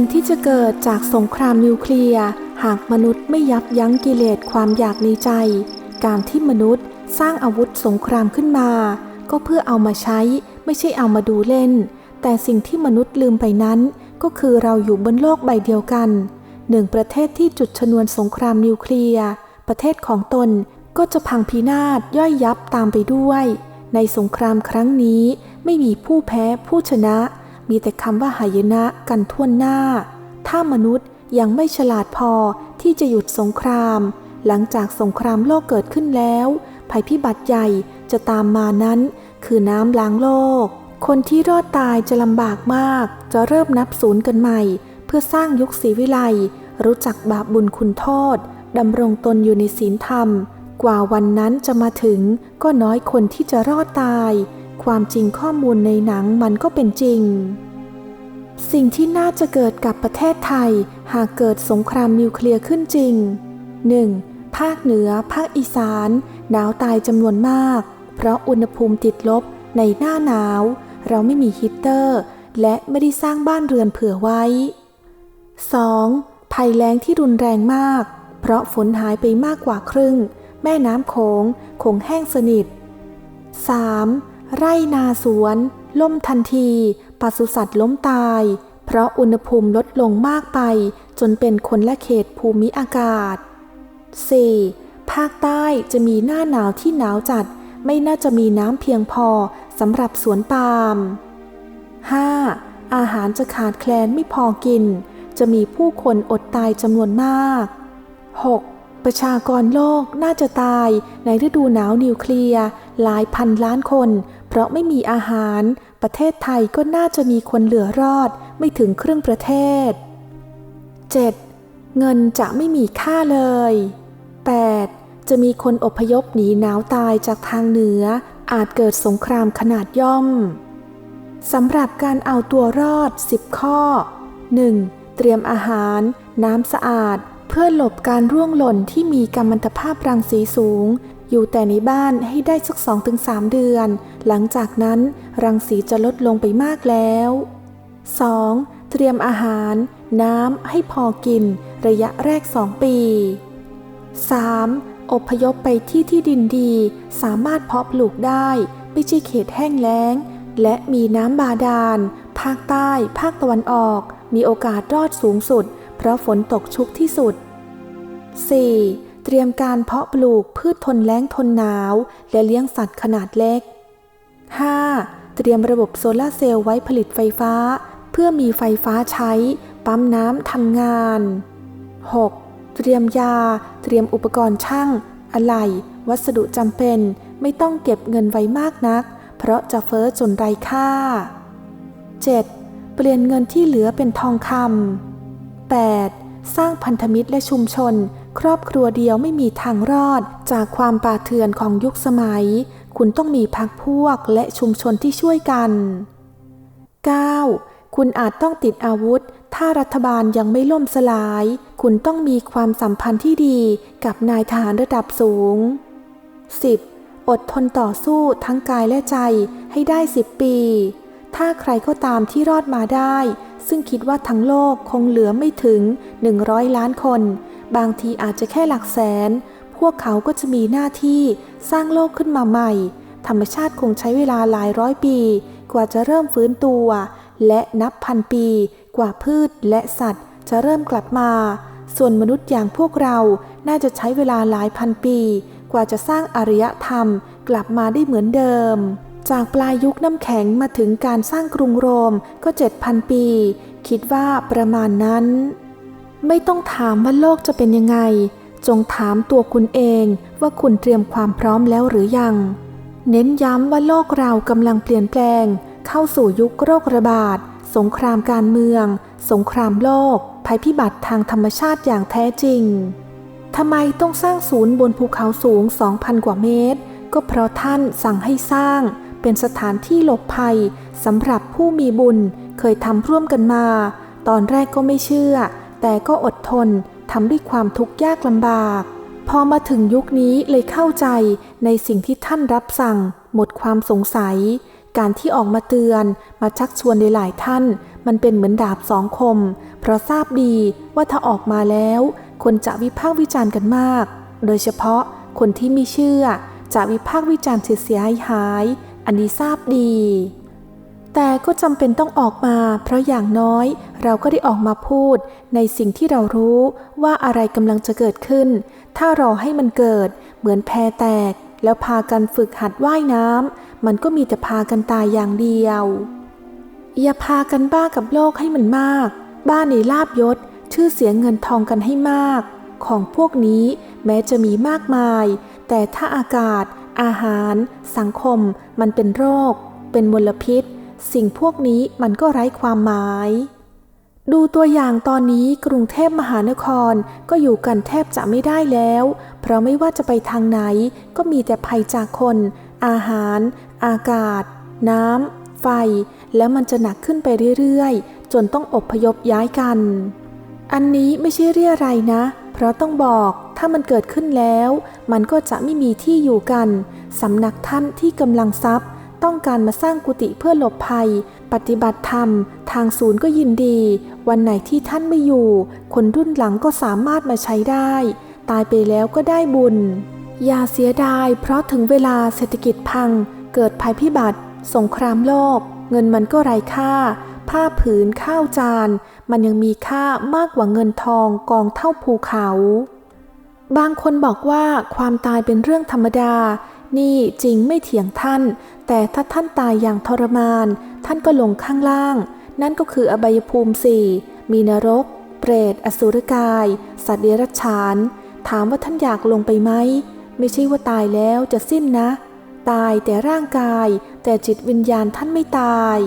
สิ่งที่จะเกิดจากสงครามนิวเคลียร์หากมนุษย์ไม่ยับยั้งกิเลสความอยากในใจ การที่มนุษย์สร้างอาวุธสงครามขึ้นมา ก็เพื่อเอามาใช้ไม่ใช่เอามาดูเล่น แต่สิ่งที่มนุษย์ลืมไปนั้น ก็คือเราอยู่บนโลกใบเดียวกันหนึ่งประเทศที่จุดชนวนสงครามนิวเคลียร์ประเทศของตนก็จะพังพินาศย่อยยับตามไปด้วย ในสงครามครั้งนี้ไม่มีผู้แพ้ผู้ชนะ มีแต่คำว่าหายนะกันทั่วหน้า ถ้ามนุษย์ยังไม่ฉลาดพอที่จะหยุดสงคราม หลังจากสงครามโลกเกิดขึ้นแล้ว ภัยพิบัติใหญ่จะตามมานั้น คือน้ำล้างโลก คนที่รอดตายจะลำบากมาก จะเริ่มนับศูนย์กันใหม่ เพื่อสร้างยุคศรีวิไลรู้จักบาปบุญคุณโทษดำรงตนอยู่ในศีลธรรม กว่าวันนั้นจะมาถึงก็น้อยคนที่จะรอดตาย ความจริงข้อมูลในหนังมันก็เป็นจริง สิ่งที่น่าจะเกิดกับประเทศไทยหากเกิดสงครามนิวเคลียร์ขึ้นจริง 1. ภาคเหนือ ภาคอีสานหนาวตายจำนวนมาก เพราะอุณหภูมิติดลบในหน้าหนาว เราไม่มีฮีตเตอร์ และไม่ได้สร้างบ้านเรือนเผื่อไว้ 2. ภัยแล้งที่รุนแรงมาก เพราะฝนหายไปมากกว่าครึ่ง แม่น้ำโขงคงแห้งสนิท 3. ไร่นาสวน ล่มทันทีปศุสัตว์ล้มตาย เพราะอุณหภูมิลดลงมากไป จนเป็นคนละเขตภูมิอากาศ 4. ภาคใต้จะมีหน้าหนาวที่หนาวจัด ไม่น่าจะมีน้ำเพียงพอสำหรับสวนปาล์ม 5. อาหารจะขาดแคลนไม่พอกิน จะมีผู้คนอดตายจำนวนมาก 6. ประชากรโลกน่าจะตายในฤดูหนาวนิวเคลียร์หลายพันล้านคน เพราะไม่มีอาหาร ประเทศไทยก็น่าจะมีคนเหลือรอดไม่ถึงครึ่งประเทศ 7. เงินจะไม่มีค่าเลย 8. จะมีคนอพยพหนีหนาวตายจากทางเหนือ อาจเกิดสงครามขนาดย่อมสำหรับการเอาตัวรอด 10 ข้อ 1. เตรียมอาหาร น้ำสะอาด เพื่อหลบการร่วงหล่นที่มีกัมมันตภาพรังสีสูง อยู่แต่ในบ้านให้ได้สัก 2-3 เดือน หลังจากนั้นรังสีจะลดลงไปมากแล้ว 2. เตรียมอาหาร น้ำให้พอกิน ระยะแรก 2 ปี 3. อพยพไปที่ที่ดินดี สามารถเพาะปลูกได้ ไม่ใช่เขตแห้งแล้ง และมีน้ำบาดาล ภาคใต้ ภาคตะวันออก มีโอกาสรอดสูงสุด เพราะฝนตกชุกที่สุด 4. เตรียมการเพาะปลูกพืชทนแล้งทนหนาว และเลี้ยงสัตว์ขนาดเล็ก 5. เตรียมระบบโซลาเซลล์ไว้ผลิตไฟฟ้า เพื่อมีไฟฟ้าใช้ ปั๊มน้ำทำงาน 6. เตรียมยา เตรียมอุปกรณ์ช่าง อะไหล่วัสดุจำเป็น ไม่ต้องเก็บเงินไว้มากนัก เพราะจะเฟ้อจนไร้ค่า 7. เปลี่ยนเงินที่เหลือเป็นทองคำ 8. สร้างพันธมิตรและชุมชน ครอบครัวเดียวไม่มีทางรอดจากความป่าเถื่อนของยุคสมัย คุณต้องมีพักพวกและชุมชนที่ช่วยกัน 9. คุณอาจต้องติดอาวุธ ถ้ารัฐบาลยังไม่ล่มสลาย คุณต้องมีความสัมพันธ์ที่ดีกับนายทหารระดับสูง 10. อดทนต่อสู้ทั้งกายและใจให้ได้ 10 ปี ถ้าใครก็ตามที่รอดมาได้ ซึ่งคิดว่าทั้งโลกคงเหลือไม่ถึง 100 ล้านคน บางทีอาจจะแค่หลักแสน พวกเขาก็จะมีหน้าที่สร้างโลกขึ้นมาใหม่ ธรรมชาติคงใช้เวลาหลายร้อยปี กว่าจะเริ่มฟื้นตัว และนับพันปี กว่าพืชและสัตว์ จะเริ่มกลับมา ส่วนมนุษย์อย่างพวกเราน่าจะใช้เวลาหลายพันปี กว่าจะสร้างอารยธรรม กลับมาได้เหมือนเดิม จากปลายยุคน้ำแข็งมาถึงการสร้างกรุงโรมก็เจ็ดพันปี คิดว่าประมาณนั้น ไม่ต้องถามว่าโลกจะเป็นยังไง จงถามตัวคุณเองว่าคุณเตรียมความพร้อมแล้วหรือยัง เน้นย้ำว่าโลกเรากำลังเปลี่ยนแปลง เข้าสู่ยุคโรคระบาด สงครามการเมือง สงครามโลก ภัยพิบัติทางธรรมชาติอย่างแท้จริงทำไมต้องสร้างศูนย์บนภูเขาสูง 2,000 กว่าเมตร ก็เพราะท่านสั่งให้สร้าง เป็นสถานที่หลบภัยสำหรับผู้มีบุญเคยทำร่วมกันมา ตอนแรกก็ไม่เชื่อ แต่ก็อดทน ทำด้วยความทุกข์ยากลำบาก พอมาถึงยุคนี้เลยเข้าใจในสิ่งที่ท่านรับสั่ง หมดความสงสัย การที่ออกมาเตือน มาชักชวนในหลายท่าน มันเป็นเหมือนดาบสองคม เพราะทราบดีว่าถ้าออกมาแล้ว คนจะวิพากษ์วิจารณ์กันมาก โดยเฉพาะคนที่ไม่เชื่อจะวิพากษ์วิจารณ์เสียหายหาย อันนี้ทราบดี แต่ก็จำเป็นต้องออกมา เพราะอย่างน้อยเราก็ได้ออกมาพูด ในสิ่งที่เรารู้ว่าอะไรกำลังจะเกิดขึ้น ถ้ารอให้มันเกิด เหมือนแพแตก แล้วพากันฝึกหัดว่ายน้ำมันก็มีแต่พากันตายอย่างเดียว อย่าพากันบ้ากับโลกให้มันมาก บ้าในลาบยศ ชื่อเสียงเงินทองกันให้มาก ของพวกนี้แม้จะมีมากมาย แต่ถ้าอากาศ อาหาร สังคม มันเป็นโรค เป็นมลพิษ สิ่งพวกนี้มันก็ไร้ความหมาย ดูตัวอย่างตอนนี้กรุงเทพมหานครก็อยู่กันแทบจะไม่ได้แล้ว เพราะไม่ว่าจะไปทางไหนก็มีแต่ภัยจากคน อาหาร อากาศ น้ำ ไฟ แล้วมันจะหนักขึ้นไปเรื่อยๆ จนต้องอบพยพย้ายกัน อันนี้ไม่ใช่เรียอะไรนะ เพราะต้องบอกถ้ามันเกิดขึ้นแล้ว มันก็จะไม่มีที่อยู่กันสำนักท่านที่กำลังทรัพย์ ต้องการมาสร้างกุฏิเพื่อหลบภัย ปฏิบัติธรรม ทางศูนย์ก็ยินดี วันไหนที่ท่านไม่อยู่ คนรุ่นหลังก็สามารถมาใช้ได้ ตายไปแล้วก็ได้บุญ อย่าเสียดาย เพราะถึงเวลาเศรษฐกิจพัง เกิดภัยพิบัติ สงครามโลก เงินมันก็ไร้ค่า ผ้าผืนข้าวจาน มันยังมีค่ามากกว่าเงินทองกองเท่าภูเขา บางคนบอกว่าความตายเป็นเรื่องธรรมดา นี่จริงไม่เถียงท่าน แต่ถ้าท่านตายอย่างทรมาน ท่านก็ลงข้างล่าง นั่นก็คืออบายภูมิสี่มีนรก เปรต อสุรกาย สัตว์เดรัจฉาน ถามว่าท่านอยากลงไปไหม ไม่ใช่ว่าตายแล้วจะสิ้นนะ ตายแต่ร่างกาย แต่จิตวิญญาณท่านไม่ตาย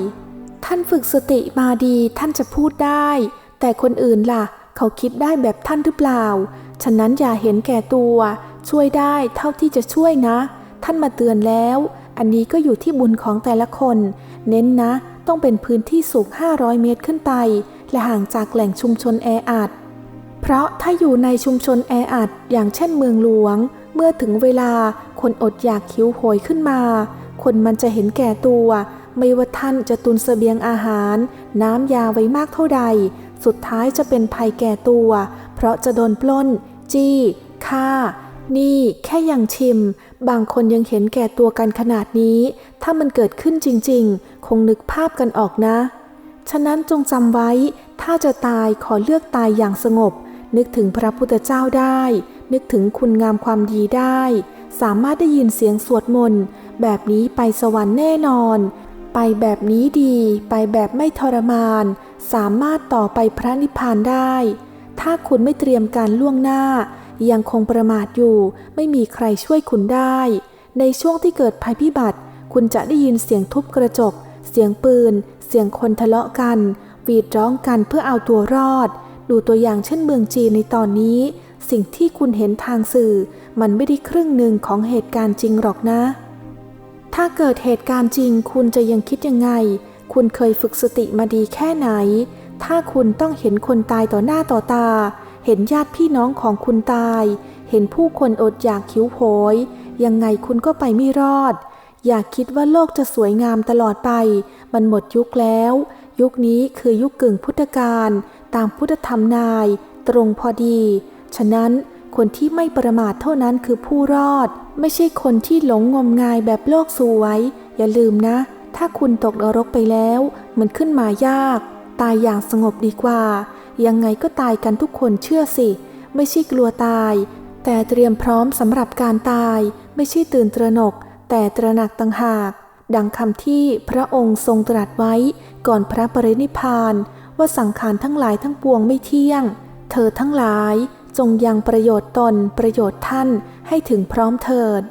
ท่านฝึกสติมาดีท่านจะพูดได้ แต่คนอื่นล่ะ เขาคิดได้แบบท่านหรือเปล่า ฉะนั้นอย่าเห็นแก่ตัว ช่วยได้เท่าที่จะช่วยนะ ท่านมาเตือนแล้ว อันนี้ก็อยู่ที่บุญของแต่ละคน เน้นนะ ต้องเป็นพื้นที่สูง 500 เมตรขึ้นไป และห่างจากแหล่งชุมชนแออัด เพราะถ้าอยู่ในชุมชนแออัด อย่างเช่นเมืองหลวง เมื่อถึงเวลาคนอดอยากหิวโหยขึ้นมา คนมันจะเห็นแก่ตัว ไม่ว่าท่านจะตุนเสบียงอาหาร น้ำยาไว้มากเท่าใด สุดท้ายจะเป็นภัยแก่ตัว เพราะจะโดนปล้น จี้ ฆ่า นี่แค่ยังชิม บางคนยังเห็นแก่ตัวกันขนาดนี้ ถ้ามันเกิดขึ้นจริงๆ คงนึกภาพกันออกนะ ฉะนั้นจงจำไว้ ถ้าจะตายขอเลือกตายอย่างสงบ นึกถึงพระพุทธเจ้าได้ นึกถึงคุณงามความดีได้ สามารถได้ยินเสียงสวดมนต์ แบบนี้ไปสวรรค์แน่นอน ไปแบบนี้ดี ไปแบบไม่ทรมาน สามารถต่อไปพระนิพพานได้ ถ้าคุณไม่เตรียมการล่วงหน้า ยังคงประมาทอยู่ ไม่มีใครช่วยคุณได้ ในช่วงที่เกิดภัยพิบัติ คุณจะได้ยินเสียงทุบกระจก เสียงปืน เสียงคนทะเลาะกันหวีดร้องกันเพื่อเอาตัวรอด ดูตัวอย่างเช่นเมืองจีนในตอนนี้ สิ่งที่คุณเห็นทางสื่อ มันไม่ได้ครึ่งหนึ่งของเหตุการณ์จริงหรอกนะ ถ้าเกิดเหตุการณ์จริง คุณจะยังคิดยังไง คุณเคยฝึกสติมาดีแค่ไหน ถ้าคุณต้องเห็นคนตายต่อหน้าต่อตา เห็นญาติพี่น้องของคุณตาย เห็นผู้คนอดอยากหิวโหย ยังไงคุณก็ไปไม่รอด อย่าคิดว่าโลกจะสวยงามตลอดไป มันหมดยุคแล้ว ยุคนี้คือยุคกึ่งพุทธกาลตามพุทธธรรมนาย ตรงพอดี ฉะนั้นคนที่ไม่ประมาทเท่านั้นคือผู้รอด ไม่ใช่คนที่หลงงมงายแบบโลกสวย อย่าลืมนะ ถ้าคุณตกนรกไปแล้ว มันขึ้นมายาก ตายอย่างสงบดีกว่า ยังไงก็ตายกันทุกคนเชื่อสิ ไม่ใช่กลัวตาย แต่เตรียมพร้อมสำหรับการตาย ไม่ใช่ตื่นตระหนก แต่ตระหนักต่างหาก ดังคำที่พระองค์ทรงตรัสไว้ ก่อนพระปรินิพาน ว่าสังขารทั้งหลายทั้งปวงไม่เที่ยง เธอทั้งหลายจงยังประโยชน์ตนประโยชน์ท่านให้ถึงพร้อมเถิด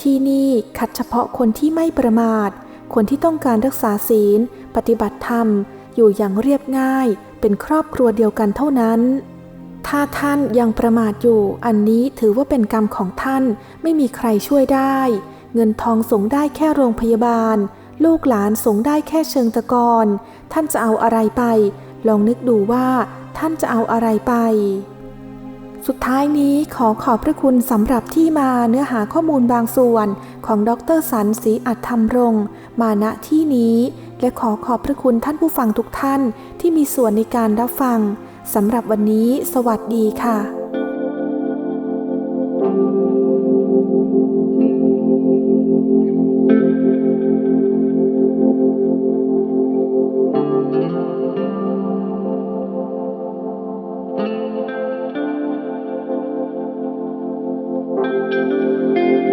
ที่นี่คัดเฉพาะคนที่ไม่ประมาท คนที่ต้องการรักษาศีล ปฏิบัติธรรม อยู่อย่างเรียบง่าย เป็นครอบครัวเดียวกันเท่านั้น ถ้าท่านยังประมาทอยู่ อันนี้ถือว่าเป็นกรรมของท่านไม่มีใครช่วยได้ เงินทองสงได้แค่โรงพยาบาล ลูกหลานสงได้แค่เชิงตะกอนท่านจะเอาอะไรไป ลองนึกดูว่า ท่านจะเอาอะไรไปสุดท้ายนี้ขอขอบพระคุณสำหรับที่มาเนื้อหาข้อมูลบางส่วนของดรสันศรีอัดธรรมรงมาณที่นี้ และขอขอบพระคุณท่านผู้ฟังทุกท่านที่มีส่วนในการรับฟังสำหรับวันนี้ สวัสดีค่ะ